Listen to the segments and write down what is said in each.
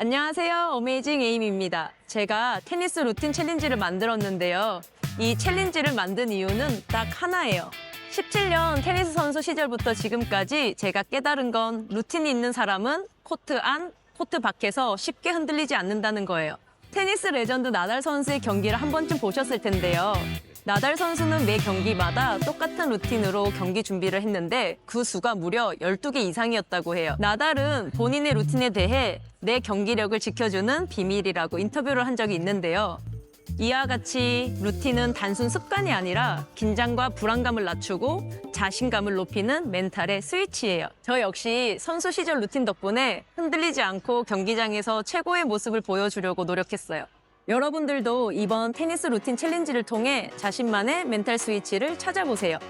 안녕하세요. 어메이징 에임입니다. 제가 테니스 루틴 챌린지를 만들었는데요. 이 챌린지를 만든 이유는 딱 하나예요. 17년 테니스 선수 시절부터 지금까지 제가 깨달은 건 루틴이 있는 사람은 코트 안, 코트 밖에서 쉽게 흔들리지 않는다는 거예요. 테니스 레전드 나달 선수의 경기를 한 번쯤 보셨을 텐데요. 나달 선수는 매 경기마다 똑같은 루틴으로 경기 준비를 했는데 그 수가 무려 12개 이상이었다고 해요. 나달은 본인의 루틴에 대해 내 경기력을 지켜주는 비밀이라고 인터뷰를 한 적이 있는데요. 이와 같이 루틴은 단순 습관이 아니라 긴장과 불안감을 낮추고 자신감을 높이는 멘탈의 스위치예요. 저 역시 선수 시절 루틴 덕분에 흔들리지 않고 경기장에서 최고의 모습을 보여주려고 노력했어요. 여러분들도 이번 테니스 루틴 챌린지를 통해 자신만의 멘탈 스위치를 찾아보세요.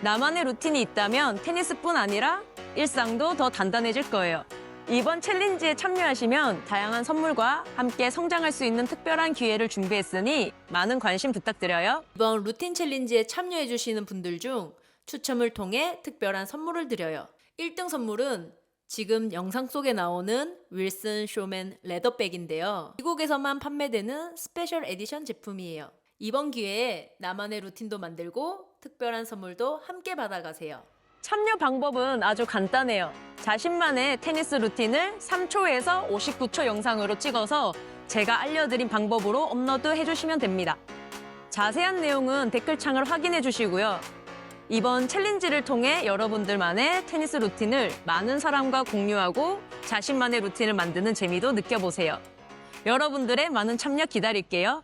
나만의 루틴이 있다면 테니스뿐 아니라 일상도 더 단단해질 거예요. 이번 챌린지에 참여하시면 다양한 선물과 함께 성장할 수 있는 특별한 기회를 준비했으니 많은 관심 부탁드려요. 이번 루틴 챌린지에 참여해주시는 분들 중 추첨을 통해 특별한 선물을 드려요. 1등 선물은 지금 영상 속에 나오는 윌슨 쇼맨 레더백인데요. 미국에서만 판매되는 스페셜 에디션 제품이에요. 이번 기회에 나만의 루틴도 만들고 특별한 선물도 함께 받아가세요. 참여 방법은 아주 간단해요. 자신만의 테니스 루틴을 3초에서 59초 영상으로 찍어서 제가 알려드린 방법으로 업로드 해주시면 됩니다. 자세한 내용은 댓글창을 확인해 주시고요. 이번 챌린지를 통해 여러분들만의 테니스 루틴을 많은 사람과 공유하고 자신만의 루틴을 만드는 재미도 느껴보세요. 여러분들의 많은 참여 기다릴게요.